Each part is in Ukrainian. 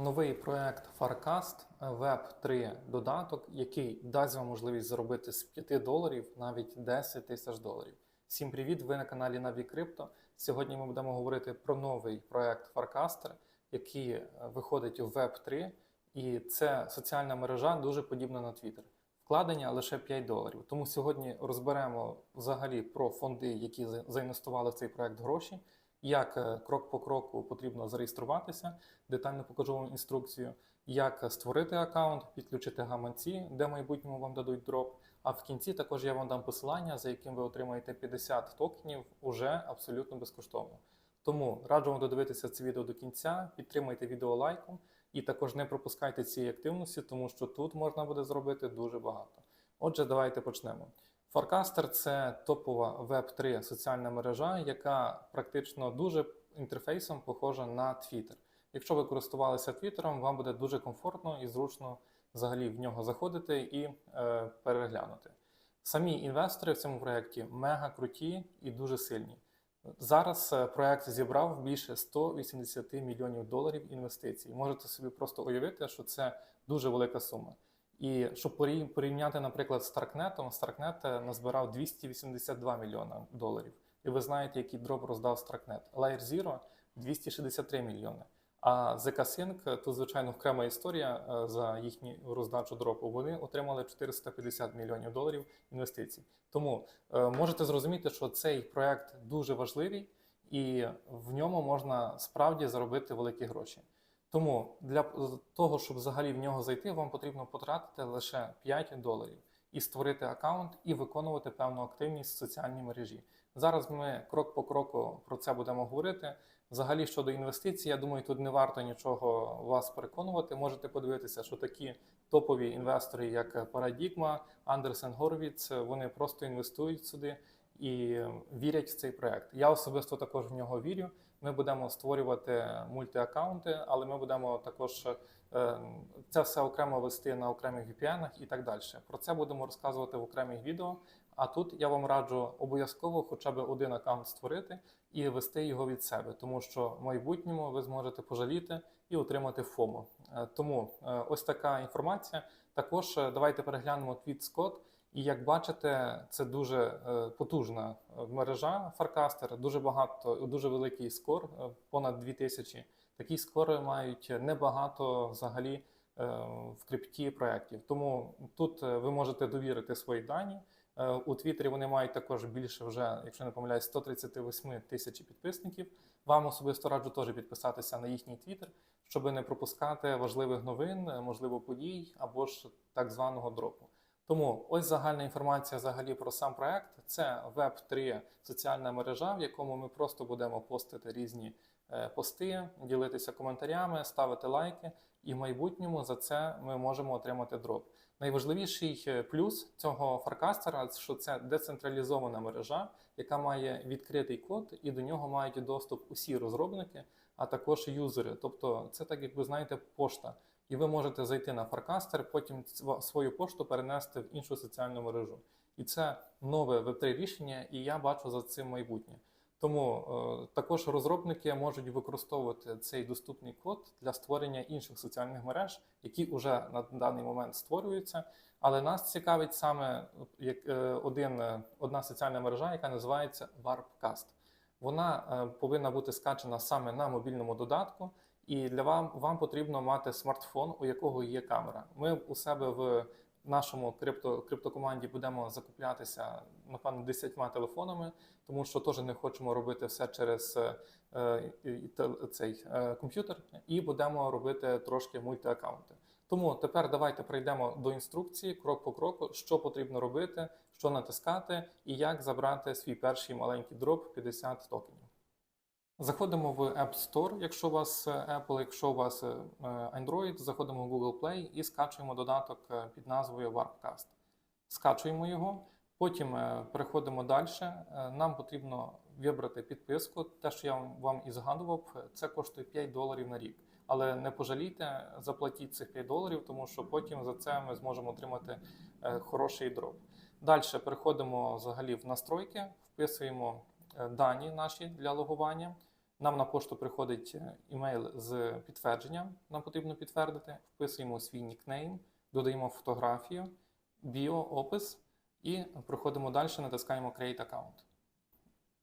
Новий проект Farcast Web 3 додаток, який дасть вам можливість заробити з 5 доларів навіть 10 тисяч доларів. Всім привіт! Ви на каналі Navi Crypto. Сьогодні ми будемо говорити про новий проект Farcaster, який е, виходить у Web 3, і це соціальна мережа дуже подібна на Twitter. Вкладення лише 5 доларів. Тому сьогодні розберемо взагалі про фонди, які за- заінвестували в цей проект гроші, як е, крок по кроку потрібно зареєструватися. Детально покажу вам інструкцію, як створити аккаунт, підключити гаманці, де в майбутньому вам дадуть дроп. А в кінці також я вам дам посилання, за яким ви отримаєте 50 токенів уже абсолютно безкоштовно. Тому раджу вам додивитися це відео до кінця, підтримайте відео лайком і також не пропускайте цієї активності, тому що тут можна буде зробити дуже багато. Отже, давайте почнемо. Forecaster – це топова Web3 соціальна мережа, яка практично дуже інтерфейсом похожа на Twitter. Якщо ви користувалися Твіттером, вам буде дуже комфортно і зручно взагалі в нього заходити і е, переглянути. Самі інвестори в цьому проєкті мега круті і дуже сильні. Зараз е, проєкт зібрав більше 180 мільйонів доларів інвестицій. Можете собі просто уявити, що це дуже велика сума. І щоб порівняти, наприклад, з Starknet, Starknet е, назбирав 282 мільйона доларів. І ви знаєте, який дроп роздав Starknet. Layer Zero 263 мільйони. А ZK Sync, тут, звичайно, окрема історія е, за їхню роздачу дропу. Вони отримали 450 мільйонів доларів інвестицій. Тому е, можете зрозуміти, що цей проект дуже важливий, і в ньому можна справді заробити великі гроші. Тому для того, щоб взагалі в нього зайти, вам потрібно потратити лише 5 доларів і створити аккаунт і виконувати певну активність в соціальній мережі. Зараз ми крок по кроку про це будемо говорити. Взагалі щодо інвестицій, я думаю, тут не варто нічого вас переконувати. Можете подивитися, що такі топові інвестори, як Paradigma, Андерсен Горвіц, вони просто інвестують сюди і вірять в цей проект. Я особисто також в нього вірю. Ми будемо створювати мультиаккаунти, але ми будемо також е, це все окремо вести на окремих VPN і так далі. Про це будемо розказувати в окремих відео. А тут я вам раджу обов'язково хоча б один аккаунт створити і вести його від себе, тому що в майбутньому ви зможете пожаліти і отримати ФОМО. Е, Тому е, ось така інформація. Також давайте переглянемо твіт Скотт. І як бачите, це дуже е, потужна е, мережа Farcaster, дуже багато, дуже великий скор, е, понад 2000. Такі скори мають небагато взагалі в крипті проєктів. Тому тут ви можете довірити свої дані. У Твіттері вони мають також більше вже, якщо не помиляюсь, 138 тисяч підписників. Вам особисто раджу теж підписатися на їхній Твіттер, щоб не пропускати важливих новин, можливо, подій або ж так званого дропу. Тому ось загальна інформація взагалі про сам проект. Це Web3 соціальна мережа, в якому ми просто будемо постити різні е, пости, ділитися коментарями, ставити лайки, і в майбутньому за це ми можемо отримати дроп. Найважливіший е, плюс цього фаркастера, що це децентралізована мережа, яка має відкритий код, і до нього мають доступ усі розробники, а також юзери. Тобто, це так, як ви знаєте, пошта. І ви можете зайти на Farcaster, потім свою пошту перенести в іншу соціальну мережу. І це нове Web3 рішення, і я бачу за цим майбутнє. Тому е, також розробники можуть використовувати цей доступний код для створення інших соціальних мереж, які вже на даний момент створюються. Але нас цікавить саме як е, один, е, одна соціальна мережа, яка називається Warpcast. Вона е, повинна бути скачана саме на мобільному додатку, і для вам, вам потрібно мати смартфон, у якого є камера. Ми у себе в нашому крипто, криптокоманді будемо закуплятися, напевно, 10 телефонами, тому що теж не хочемо робити все через е, цей е, комп'ютер, і будемо робити трошки мультиаккаунти. Тому тепер давайте прийдемо до інструкції крок по кроку, що потрібно робити, що натискати і як забрати свій перший маленький дроп 50 токенів. Заходимо в App Store, якщо у вас е, Apple, якщо у вас е, Android, заходимо в Google Play і скачуємо додаток е, під назвою Warpcast. Скачуємо його, потім переходимо далі. Нам потрібно вибрати підписку. Те, що я вам- і згадував, це коштує 5 доларів на рік. Але не пожалійте, заплатіть цих 5 доларів, тому що потім за це ми зможемо отримати хороший дроп. Далі переходимо взагалі в настройки, вписуємо дані наші для логування. Нам на пошту приходить е, імейл з підтвердженням. Нам потрібно підтвердити. Вписуємо свій нікнейм, додаємо фотографію, біо, опис і проходимо далі, натискаємо Create Account.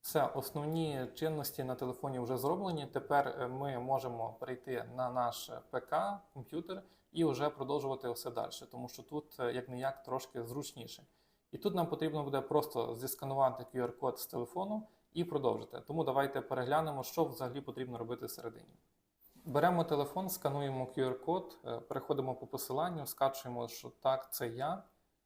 Все, основні чинності на телефоні вже зроблені. Тепер е, ми можемо перейти на наш ПК, комп'ютер і вже продовжувати все далі, тому що тут е, як не як трошки зручніше. І тут нам потрібно буде просто зісканувати QR-код з телефону і продовжити. Тому давайте переглянемо, що взагалі потрібно робити всередині. Беремо телефон, скануємо QR-код, е, переходимо по посиланню, скачуємо, що так, це я.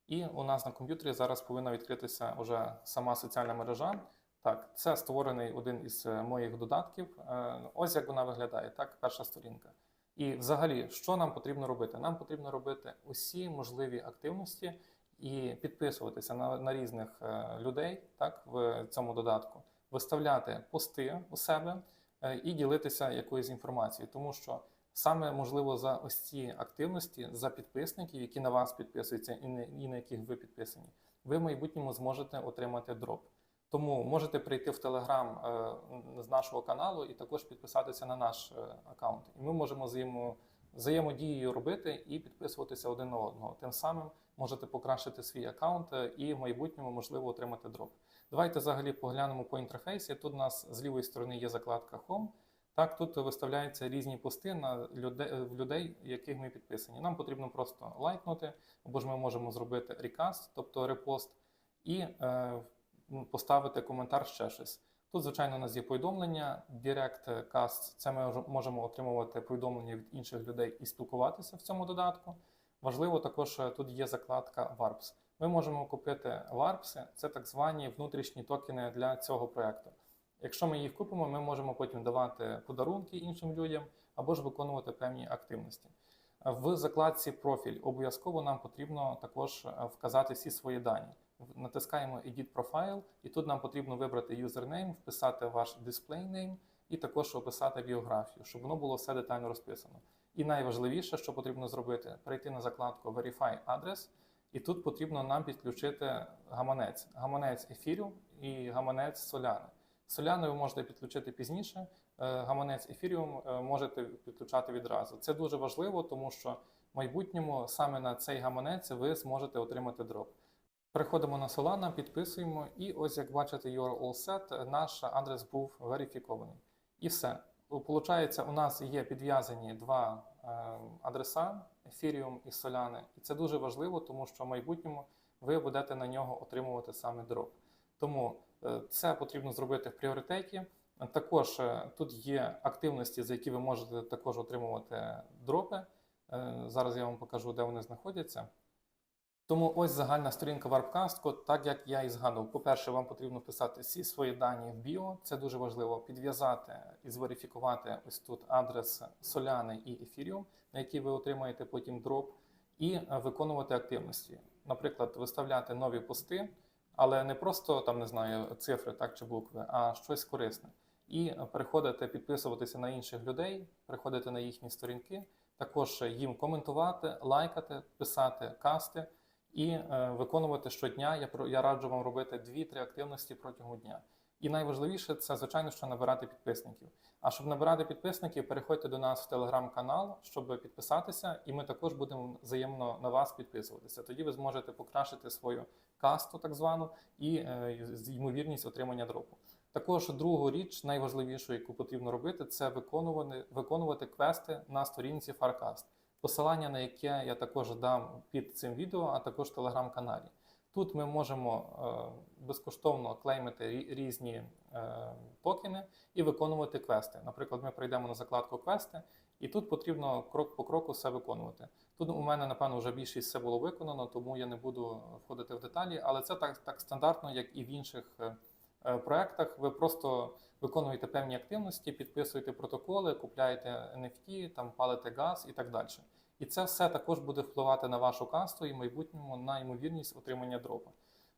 І у нас на комп'ютері зараз повинна відкритися вже сама соціальна мережа. Так, це створений один із е, моїх додатків. Е, Ось як вона виглядає, так, перша сторінка. І взагалі, що нам потрібно робити? Нам потрібно робити усі можливі активності і підписуватися на, на різних людей так, в цьому додатку, виставляти пости у себе е, і ділитися якоюсь інформацією, тому що саме можливо за ось ці активності, за підписників, які на вас підписуються, і, не, і на яких ви підписані, ви в майбутньому зможете отримати дроп. Тому можете прийти в Телеграм з нашого каналу і також підписатися на наш е, аккаунт. І ми можемо взаємо, взаємодією робити і підписуватися один на одного. Тим самим можете покращити свій аккаунт е, і в майбутньому можливо отримати дроп. Давайте взагалі поглянемо по інтерфейсі. Тут у нас з лівої сторони є закладка Home. Так, тут виставляються різні пости на людей, в людей, яких ми підписані. Нам потрібно просто лайкнути, або ж ми можемо зробити рекаст, тобто репост, і е, поставити коментар ще щось. Тут, звичайно, у нас є повідомлення, Direct Cast, це ми можемо отримувати повідомлення від інших людей і спілкуватися в цьому додатку. Важливо також е, тут є закладка Warps. Ми можемо купити Warps, це так звані внутрішні токени для цього проєкту. Якщо ми їх купимо, ми можемо потім давати подарунки іншим людям або ж виконувати певні активності. В закладці профіль обов'язково нам потрібно також е, вказати всі свої дані. Натискаємо Edit Profile, і тут нам потрібно вибрати юзернейм, вписати ваш name і також описати біографію, щоб воно було все детально розписано. І найважливіше, що потрібно зробити, перейти на закладку Verify Address, і тут потрібно нам підключити гаманець, гаманець ефірю і гаманець соляни. Соляну ви можете підключити пізніше, е, гаманець ефіріум е, можете підключати відразу. Це дуже важливо, тому що в майбутньому саме на цей гаманець ви зможете отримати дроп. Переходимо на Solana, підписуємо, і ось як бачите, you're all set, наш адрес був верифікований. І все. Получається, у нас є підв'язані два е, адреса Ethereum і Solana. І це дуже важливо, тому що в майбутньому ви будете на нього отримувати саме дроп. Тому е, це потрібно зробити в пріоритеті. Також е, тут є активності, за які ви можете також отримувати дропи. Зараз я вам покажу, де вони знаходяться. Тому ось загальна сторінка Warpcast, так як я і згадував. По-перше, вам потрібно вписати всі свої дані в біо, це дуже важливо. Підв'язати і зверифікувати ось тут адрес Soляни і Ethereum, на який ви отримаєте потім дроп, і виконувати активності. Наприклад, виставляти нові пости, але не просто там не знаю цифри так чи букви, а щось корисне. І переходити, підписуватися на інших людей, переходити на їхні сторінки, також їм коментувати, лайкати, писати касти і е, виконувати щодня. Я про я раджу вам робити 2-3 активності протягом дня. І найважливіше це, звичайно, що набирати підписників. А щоб набирати підписників, переходьте до нас в телеграм-канал, щоб підписатися, і ми також будемо взаємно на вас підписуватися. Тоді ви зможете покращити свою касту, так звану, і е, ймовірність отримання дропу. Також другу річ, найважливішу, яку потрібно робити, це виконувати виконувати квести на сторінці Farcast посилання на яке я також дам під цим відео, а також в телеграм-каналі. Тут ми можемо е, безкоштовно клеймити різні е, токени і виконувати квести. Наприклад, ми прийдемо на закладку квести, і тут потрібно крок по кроку все виконувати. Тут у мене, напевно, вже більшість все було виконано, тому я не буду входити в деталі, але це так, так стандартно, як і в інших е, проектах. Ви просто виконуєте певні активності, підписуєте протоколи, купляєте NFT, там палите газ і так далі. І це все також буде впливати на вашу касту і в майбутньому на ймовірність отримання дропа.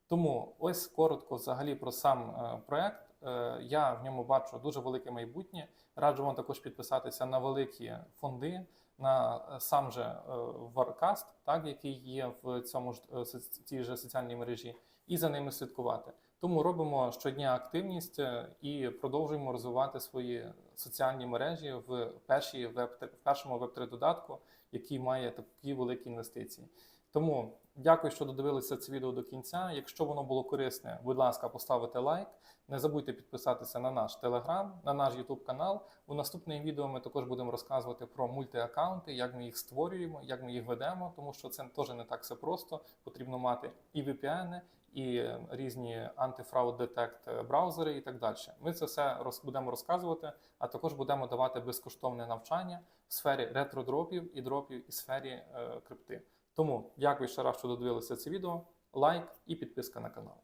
Тому ось коротко взагалі про сам е, проект. Е, я в ньому бачу дуже велике майбутнє. Раджу вам також підписатися на великі фонди, на е, сам же Warcast, так який є в цьому ж цій же соціальній мережі, і за ними слідкувати. Тому робимо щодня активність е, і продовжуємо розвивати свої соціальні мережі в першій веб в першому веб 3 додатку, який має такі великі інвестиції. Тому дякую, що додивилися це відео до кінця. Якщо воно було корисне, будь ласка, поставте лайк. Не забудьте підписатися на наш телеграм, на наш YouTube канал. У наступних відео ми також будемо розказувати про мультиаккаунти, як ми їх створюємо, як ми їх ведемо, тому що це теж не так все просто. Потрібно мати і VPN, і е, різні антифрауд детект браузери і так далі. Ми це все роз, будемо розказувати, а також будемо давати безкоштовне навчання в сфері ретро-дропів і дропів і сфері е, крипти. Тому дякую ще раз, що додивилися це відео. Лайк і підписка на канал.